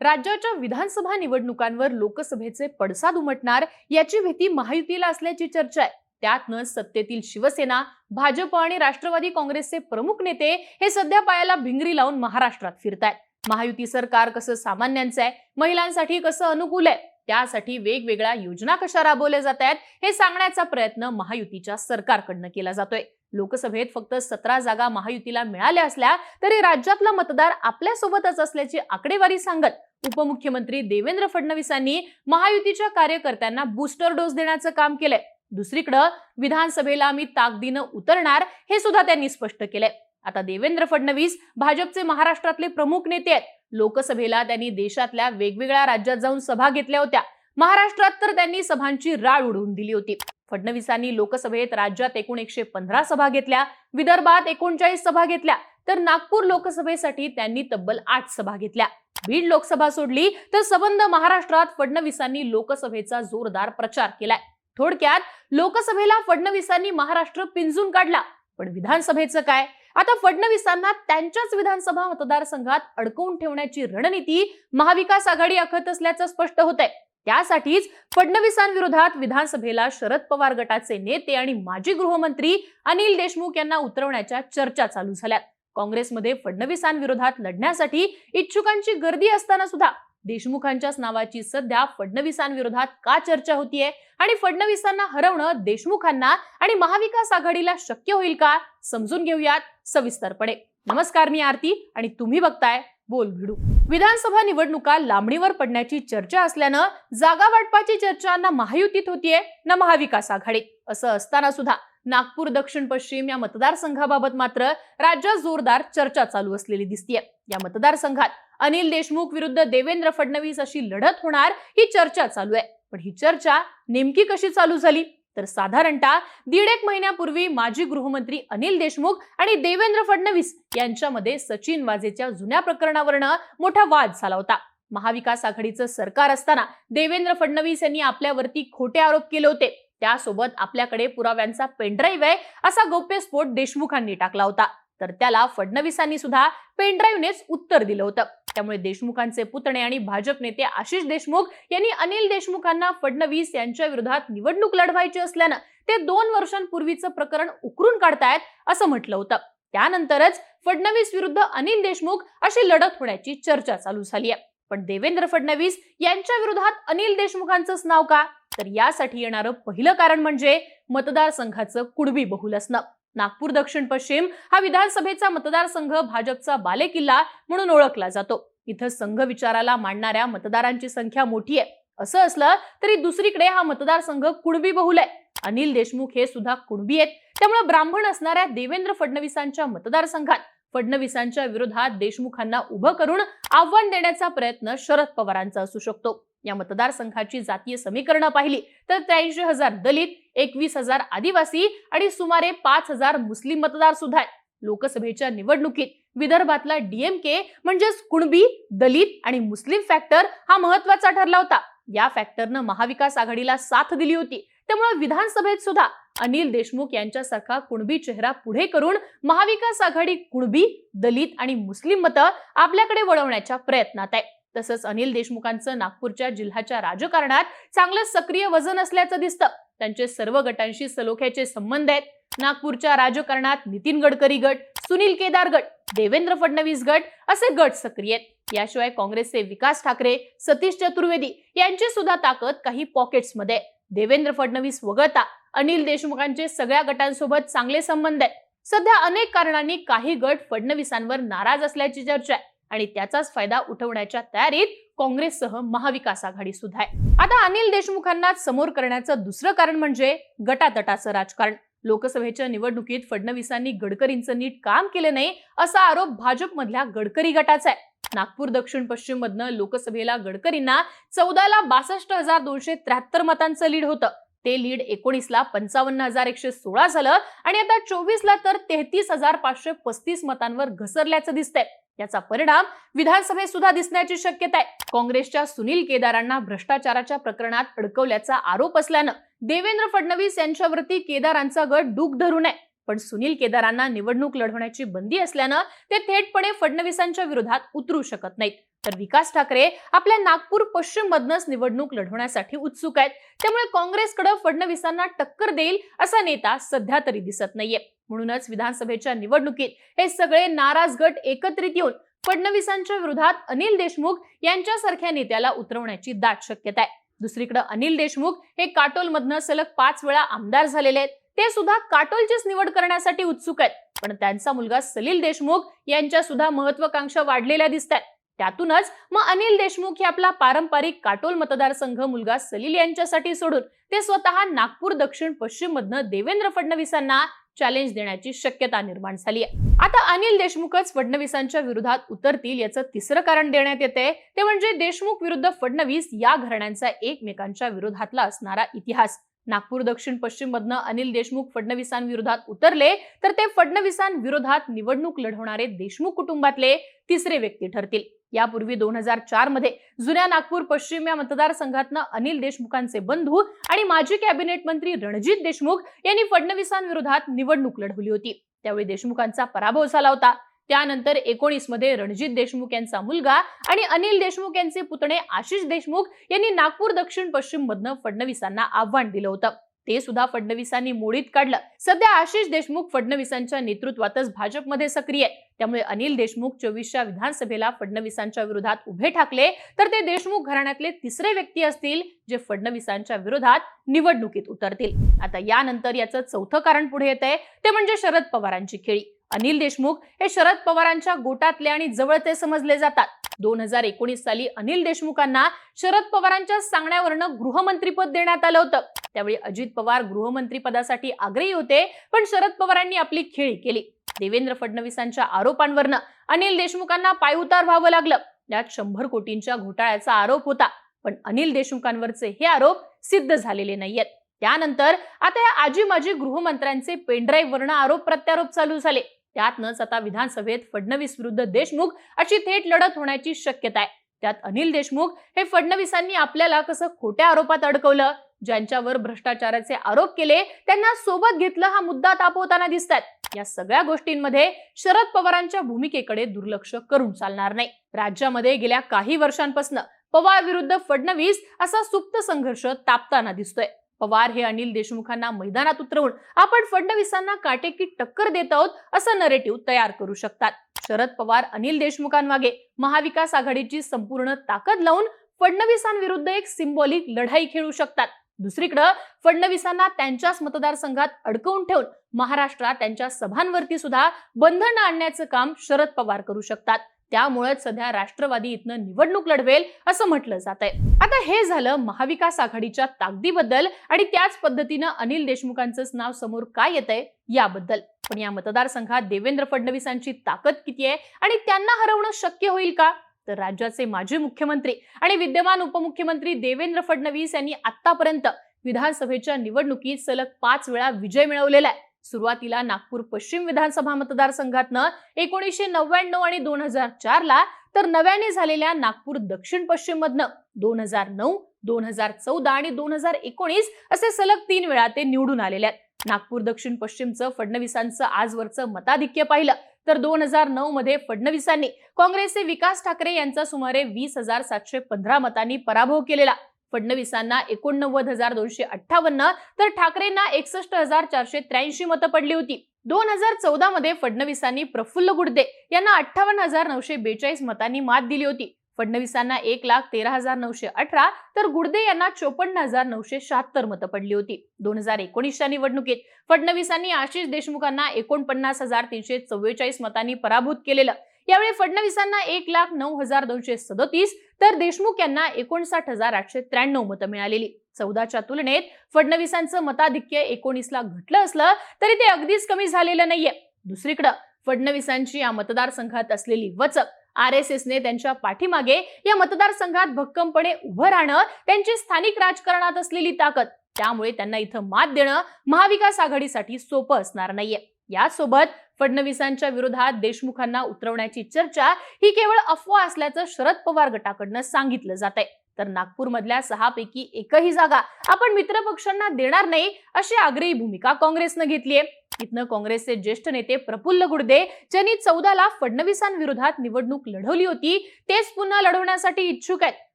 राज्याच्या विधानसभा निवडणुकांवर लोकसभेचे पडसाद उमटणार याची भीती महायुतीला असल्याची चर्चा आहे. त्यातनं सत्तेतील शिवसेना भाजप आणि राष्ट्रवादी काँग्रेसचे प्रमुख नेते हे सध्या पायाला भिंगरी लावून महाराष्ट्रात फिरतायत. महायुती सरकार कसं सामान्यांचं आहे महिलांसाठी कसं अनुकूल आहे त्यासाठी वेगवेगळ्या योजना कशा राबवल्या जात आहेत हे सांगण्याचा प्रयत्न महायुतीच्या सरकारकडनं केला जातोय. लोकसभेत फक्त सतरा जागा महायुतीला मिळाल्या असल्या तरी राज्यातला मतदार आपल्यासोबतच असल्याची आकडेवारी सांगत उपमुख्यमंत्री देवेंद्र फडणवीसांनी महायुतीच्या कार्यकर्त्यांना बूस्टर डोस देण्याचं काम केलंय. दुसरीकडं विधानसभेला आम्ही ताकदीनं उतरणार हे सुद्धा त्यांनी स्पष्ट केलंय. आता देवेंद्र फडणवीस भाजपचे महाराष्ट्रातले प्रमुख नेते आहेत. लोकसभेला त्यांनी देशातल्या वेगवेगळ्या राज्यात जाऊन सभा घेतल्या होत्या. महाराष्ट्रात तर त्यांनी सभांची राळ उडवून दिली होती. फडणवीसांनी लोकसभेत राज्यात एकूण एकशे पंधरा सभा घेतल्या विदर्भात एकोणचाळीस सभा घेतल्या तर नागपूर लोकसभेसाठी त्यांनी तब्बल आठ सभा घेतल्या. बीड लोकसभा सोडली तर सबंध महाराष्ट्रात फडणवीसांनी लोकसभेचा जोरदार प्रचार केलाय. थोडक्यात लोकसभेला फडणवीसांनी महाराष्ट्र पिंजून काढला पण विधानसभेचं काय? आता फडणवीसांना त्यांच्याच विधानसभा मतदारसंघात अडकवून ठेवण्याची रणनीती महाविकास आघाडी आखत असल्याचं स्पष्ट होत आहे त्यासाठीच फडणवीसांविरोधात विधानसभेला शरद पवार गटाचे नेते आणि माजी गृहमंत्री अनिल देशमुख यांना उतरवण्याच्या चर्चा चालू झाल्यात. काँग्रेसमध्ये फडणवीसांविरोधात लढण्यासाठी इच्छुकांची गर्दी असताना सुद्धा देशमुखांच्याच नावाची सध्या फडणवीसांविरोधात का चर्चा होतीये? आणि फडणवीसांना हरवणं देशमुखांना आणि महाविकास आघाडीला शक्य होईल का? समजून घेऊयात सविस्तरपणे. नमस्कार मी आरती आणि तुम्ही बघताय बोल भिडू. विधानसभा निवडणुका लांबणीवर पडण्याची चर्चा असल्यानं जागा वाटपाची चर्चा ना महायुतीत होतीये ना महाविकास आघाडीत असं असताना सुद्धा नागपूर दक्षिण पश्चिम या मतदारसंघाबाबत मात्र राज्यात जोरदार चर्चा चालू असलेली दिसतीये. या मतदारसंघात अनिल देशमुख विरुद्ध देवेंद्र फडणवीस अशी लढत होणार ही चर्चा चालू आहे. पण ही चर्चा नेमकी कशी चालू झाली? तर साधारणतः दीड एक महिन्यापूर्वी माजी गृहमंत्री अनिल देशमुख आणि देवेंद्र फडणवीस यांच्यामध्ये सचिन वाजेच्या जुन्या प्रकरणावरनं मोठा वाद झाला होता. महाविकास आघाडीचं सरकार असताना देवेंद्र फडणवीस यांनी आपल्यावरती खोटे आरोप केले होते. त्यासोबत आपल्याकडे पुराव्यांचा पेनड्राईव्ह आहे असा गौप्यस्फोट देशमुखांनी टाकला होता. तर त्याला फडणवीसांनी सुद्धा पेनड्राईव्हनेच उत्तर दिलं होतं. त्यामुळे देशमुखांचे पुतणे आणि भाजप नेते आशिष देशमुख यांनी अनिल देशमुखांना फडणवीस यांच्या विरोधात निवडणूक लढवायची असल्यानं ते दोन वर्षांपूर्वीचं प्रकरण उकरून काढतायत असं म्हटलं होतं. त्यानंतरच फडणवीस विरुद्ध अनिल देशमुख अशी लढत होण्याची चर्चा चालू झाली आहे. पण देवेंद्र फडणवीस यांच्या विरोधात अनिल देशमुखांचंच नाव का? तर यासाठी येणारं पहिलं कारण म्हणजे मतदारसंघाचं कुडबी बहुल असणं. नागपूर दक्षिण पश्चिम हा विधानसभेचा मतदारसंघ भाजपचा बालेकिल्ला म्हणून ओळखला जातो. इथं संघ विचाराला मांडणाऱ्या मतदारांची संख्या मोठी आहे. असं असलं तरी दुसरीकडे हा मतदारसंघ कुणबी बहुल आहे. अनिल देशमुख हे सुद्धा कुणबी आहेत. त्यामुळे ब्राह्मण असणाऱ्या देवेंद्र फडणवीसांच्या मतदारसंघात फडणवीसांच्या विरोधात देशमुखांना उभं करून आव्हान देण्याचा प्रयत्न शरद पवारांचा असू शकतो. या मतदारसंघाची जातीय समीकरणं पाहिली. तर त्र्याऐंशी हजार दलित एकवीस हजार आदिवासी आणि सुमारे पाच हजार मुस्लिम मतदार सुद्धा आहेत. लोकसभेच्या निवडणुकीत विदर्भातला डीएमके म्हणजेच कुणबी दलित आणि मुस्लिम फॅक्टर हा महत्त्वाचा ठरला होता. या फॅक्टरनं महाविकास आघाडीला साथ दिली होती. त्यामुळे विधानसभेत सुद्धा अनिल देशमुख यांच्यासारखा कुणबी चेहरा पुढे करून महाविकास आघाडी कुणबी दलित आणि मुस्लिम मतं आपल्याकडे वळवण्याच्या प्रयत्नात आहे. तसंच अनिल देशमुखांचं नागपूरच्या जिल्ह्याच्या राजकारणात चांगलं सक्रिय वजन असल्याचं दिसतं. त्यांचे सर्व गटांशी सलोख्याचे संबंध आहेत. नागपूरच्या राजकारणात नितीन गडकरी गट सुनील केदार गट देवेंद्र फडणवीस गट असे गट सक्रिय आहेत. याशिवाय काँग्रेसचे विकास ठाकरे सतीश चतुर्वेदी यांची सुद्धा ताकद काही पॉकेट्समध्ये देवेंद्र फडणवीस वगळता अनिल देशमुखांचे सगळ्या गटांसोबत चांगले संबंध आहेत. सध्या अनेक कारणांनी काही गट फडणवीसांवर नाराज असल्याची चर्चा आहे. आणि त्याचाच फायदा उठवण्याच्या तयारीत काँग्रेससह महाविकास आघाडी सुद्धा आहे. आता अनिल देशमुखांना समोर करण्याचं दुसरं कारण म्हणजे गटातटाचं राजकारण. लोकसभेच्या निवडणुकीत फडणवीसांनी गडकरींचं नीट काम केलं नाही असा आरोप भाजपमधल्या गडकरी गटाचा आहे. नागपूर दक्षिण पश्चिम मधनं लोकसभेला गडकरींना चौदाला बासष्ट हजार दोनशे त्र्याहत्तर मतांचं लीड होतं. ते लीड एकोणीसला पंचावन्न हजार एकशे सोळा झालं आणि आता चोवीसला तर तेहतीस हजार पाचशे पस्तीस मतांवर घसरल्याचं दिसतंय. याचा परिणाम विधानसभेत सुद्धा दिसण्याची शक्यता आहे. काँग्रेसच्या सुनील केदारांना भ्रष्टाचाराच्या प्रकरणात अडकवल्याचा आरोप असल्यानं देवेंद्र फडणवीस यांच्यावरती केदारांचा गट डूक धरू नये. पण सुनील केदारांना निवडणूक लढवण्याची बंदी असल्यानं ते थेटपणे फडणवीसांच्या विरोधात उतरू शकत नाहीत. तर विकास ठाकरे आपल्या नागपूर पश्चिम मधनच निवडणूक लढवण्यासाठी उत्सुक आहेत. त्यामुळे काँग्रेसकडे फडणवीसांना टक्कर देईल असा नेता सध्या तरी दिसत नाहीये. म्हणूनच विधानसभेच्या निवडणुकीत हे सगळे नाराज गट एकत्रित येऊन फडणवीसांच्या विरोधात अनिल देशमुख यांच्यासारख्या नेत्याला उतरवण्याची दाट शक्यता आहे. दुसरीकडे अनिल देशमुख हे काटोलमधनं सलग पाच वेळा आमदार झालेले आहेत. ते सुद्धा काटोलचीच निवड करण्यासाठी उत्सुक आहेत. पण त्यांचा मुलगा सलील देशमुख यांच्या सुद्धा महत्वाकांक्षा वाढलेल्या दिसतात त्यातूनच मग अनिल देशमुख हे आपला पारंपरिक काटोल मतदारसंघ मुलगा सलील यांच्यासाठी सोडून ते स्वतः नागपूर दक्षिण पश्चिम मधनं देवेंद्र फडणवीसांना चॅलेंज देण्याची शक्यता निर्माण झाली आहे. आता अनिल देशमुखच फडणवीसांच्या विरोधात उतरतील याचं तिसरं कारण देण्यात येते ते म्हणजे देशमुख विरुद्ध फडणवीस या घराण्यांचा एकमेकांच्या विरोधातला असणारा इतिहास. नागपूर दक्षिण पश्चिम मधनं अनिल देशमुख फडणवीसांविरोधात उतरले तर ते फडणवीसांविरोधात निवडणूक लढवणारे देशमुख कुटुंबातले तिसरे व्यक्ती ठरतील. यापूर्वी दोन हजार चारमध्ये जुन्या नागपूर पश्चिम या मतदारसंघातनं अनिल देशमुखांचे बंधू आणि माजी कॅबिनेट मंत्री रणजित देशमुख यांनी फडणवीसांविरोधात निवडणूक लढवली होती. त्यावेळी देशमुखांचा पराभव झाला होता. त्यानंतर एकोणीसमध्ये रणजित देशमुख यांचा मुलगा आणि अनिल देशमुख यांचे पुतणे आशिष देशमुख यांनी नागपूर दक्षिण पश्चिम मधनं फडणवीसांना आव्हान दिलं होतं. ते सुद्धा फडणवीसांनी मोडीत काढलं. सध्या आशिष देशमुख फडणवीसांच्या नेतृत्वातच भाजपमध्ये सक्रिय आहे. त्यामुळे अनिल देशमुख चोवीसच्या विधानसभेला फडणवीसांच्या विरोधात उभे ठाकले. तर ते देशमुख घराण्यातले तिसरे व्यक्ती असतील जे फडणवीसांच्या विरोधात निवडणुकीत उतरतील. आता यानंतर याचं चौथं कारण पुढे येत आहे ते म्हणजे शरद पवारांची खेळी. अनिल देशमुख हे शरद पवारांच्या गोटातले आणि जवळचे समजले जातात. दोन हजार एकोणीस साली अनिल देशमुखांना शरद पवारांच्या सांगण्यावरनं गृहमंत्रीपद देण्यात आलं होतं. त्यावेळी अजित पवार गृहमंत्री पदासाठी आग्रही होते पण शरद पवारांनी आपली खेळी केली. देवेंद्र फडणवीसांच्या आरोपांवरनं अनिल देशमुखांना पायउतार व्हावं लागलं. यात शंभर कोटींच्या घोटाळ्याचा आरोप होता पण अनिल देशमुखांवरचे हे आरोप सिद्ध झालेले नाहीयेत. त्यानंतर आता या आजी माजी गृहमंत्र्यांचे पेनड्राईव्ह वरनं आरोप प्रत्यारोप चालू झाले. त्यातनच आता विधानसभेत फडणवीस विरुद्ध देशमुख अशी थेट लढत होण्याची शक्यता आहे. त्यात अनिल देशमुख हे फडणवीसांनी आपल्याला कसं खोट्या आरोपात अडकवलं? ज्यांच्यावर भ्रष्टाचाराचे आरोप केले त्यांना सोबत घेतलं हा मुद्दा तापवताना दिसतात या सगळ्या गोष्टींमध्ये शरद पवारांच्या भूमिकेकडे दुर्लक्ष करून चालणार नाही. राज्यामध्ये गेल्या काही वर्षांपासून पवार विरुद्ध फडणवीस असा सुप्त संघर्ष तापताना दिसतोय. पवार हे अनिल देशमुखांना मैदानात उतरवून आपण फडणवीसांना काटेकी टक्कर देत आहोत असं नरेटिव्ह तयार करू शकतात. शरद पवार अनिल देशमुखांमागे महाविकास आघाडीची संपूर्ण ताकद लावून फडणवीसांविरुद्ध एक सिंबॉलिक लढाई खेळू शकतात. दुसरीकडं फडणवीसांना त्यांच्याच मतदारसंघात अडकवून ठेवून महाराष्ट्रात त्यांच्या सभांवरती सुद्धा बंधन आणण्याचं काम शरद पवार करू शकतात. त्यामुळेच सध्या राष्ट्रवादी इथनं निवडणूक लढवेल असं म्हटलं जात आहे. आता हे झालं महाविकास आघाडीच्या ताकदीबद्दल आणि त्याच पद्धतीनं अनिल देशमुखांचंच नाव समोर काय येत आहे याबद्दल. पण या मतदारसंघात देवेंद्र फडणवीसांची ताकद किती आहे आणि त्यांना हरवणं शक्य होईल का? तर राज्याचे माजी मुख्यमंत्री आणि विद्यमान उपमुख्यमंत्री देवेंद्र फडणवीस यांनी आतापर्यंत विधानसभेच्या निवडणुकीत सलग पाच वेळा विजय मिळवलेला आहे. सुरुवातीला नागपूर पश्चिम विधानसभा मतदारसंघातनं एकोणीसशे नव्याण्णव आणि दोन हजार चार ला तर नव्याने झालेल्या नागपूर दक्षिण पश्चिम मधनं दोन हजार नऊ दोन हजार चौदा आणि दोन हजार एकोणीस असे सलग तीन वेळा ते निवडून आलेले आहेत. नागपूर दक्षिण पश्चिमचं फडणवीसांचं आजवरचं मताधिक्य पाहिलं तर दोन हजार नऊ मध्ये फडणवीसांनी काँग्रेसचे विकास ठाकरे यांचा सुमारे वीस हजार सातशे पंधरा मतांनी पराभव केलेला. फडणवीसांना एकोणनव्वद हजार दोनशे अठ्ठावन्न तर ठाकरेंना एकसष्ट हजार चारशे त्र्याऐंशी मतं पडली होती. दोन हजार चौदा मध्ये फडणवीसांनी प्रफुल्ल गुडदे यांना अठ्ठावन्न हजार नऊशे बेचाळीस मतांनी मात दिली होती. फडणवीसांना एक लाख तेरा हजार नऊशे अठरा तर गुडदे यांना चोपन्न हजार नऊशे शहात्तर मतं पडली होती. दोन हजार एकोणीसच्या निवडणुकीत फडणवीसांनी आशिष देशमुखांना एकोणपन्नास हजार तीनशे चव्वेचाळीस मतांनी पराभूत केलेलं. यावेळी फडणवीसांना एक लाख नऊ हजार दोनशे सदोतीस तर देशमुख यांना एकोणसाठ हजार आठशे त्र्याण्णव मतं मिळालेली. चौदाच्या तुलनेत फडणवीसांचं मताधिक्य एकोणीसला घटलं असलं तरी ते अगदीच कमी झालेलं नाहीये. दुसरीकडं फडणवीसांची या मतदारसंघात असलेली वचक आर एस एसने त्यांच्या पाठीमागे या मतदारसंघात भक्कमपणे उभं राहणं त्यांची स्थानिक राजकारणात असलेली ताकद त्यामुळे त्यांना इथं मात देणं महाविकास आघाडीसाठी सोपं असणार नाहीये. यासोबत फडणवीसांच्या विरोधात देशमुखांना उतरवण्याची चर्चा ही केवळ अफवा असल्याचं शरद पवार गटाकडनं सांगितलं जात आहे तर नागपूरमधल्या सहापैकी एकही जागा आपण मित्रपक्षांना देणार नाही अशी आग्रही भूमिका काँग्रेसनं घेतलीय. इथनं काँग्रेसचे ज्येष्ठ नेते प्रफुल्ल गुडदे ज्यांनी चौदाला फडणवीसांविरोधात निवडणूक लढवली होती तेच पुन्हा लढवण्यासाठी इच्छुक आहेत.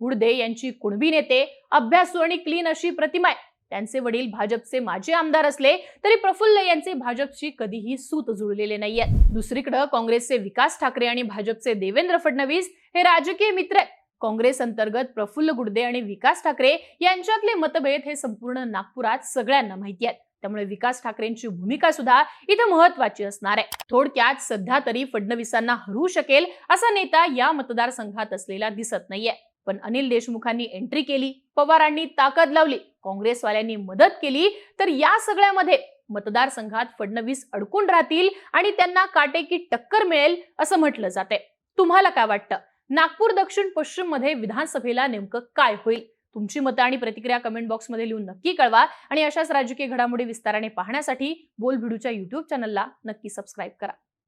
गुडदे यांची कुणबी नेते अभ्यासू आणि क्लीन अशी प्रतिमा आहे. त्यांचे वडील भाजपचे माजी आमदार असले तरी प्रफुल्ल यांचे भाजपशी कधीही सूत जुळलेले नाहीये दुसरीकडे काँग्रेसचे विकास ठाकरे आणि भाजपचे देवेंद्र फडणवीस हे राजकीय मित्र आहेत. काँग्रेस अंतर्गत प्रफुल्ल गुडदे आणि विकास ठाकरे यांच्यातले मतभेद हे संपूर्ण नागपुरात सगळ्यांना माहिती आहेत. त्यामुळे विकास ठाकरेंची भूमिका सुद्धा इथं महत्वाची असणार आहे. थोडक्यात सध्या तरी फडणवीसांना हरवू शकेल असा नेता या मतदारसंघात असलेला दिसत नाहीये. पण अनिल देशमुखांनी एंट्री केली पवारांनी ताकद लावली काँग्रेसवाल्यांनी मदत केली तर या सगळ्यामध्ये मतदारसंघात फडणवीस अडकून राहतील आणि त्यांना काटेकी टक्कर मिळेल असं म्हटलं जाते तुम्हाला काय वाटतं? नागपूर दक्षिण पश्चिममध्ये विधानसभेला नेमकं काय होईल? तुमची मतं आणि प्रतिक्रिया कमेंट बॉक्समध्ये लिहून नक्की कळवा आणि अशाच राजकीय घडामोडी विस्ताराने पाहण्यासाठी बोलभिडूच्या युट्यूब चॅनलला नक्की सबस्क्राईब करा.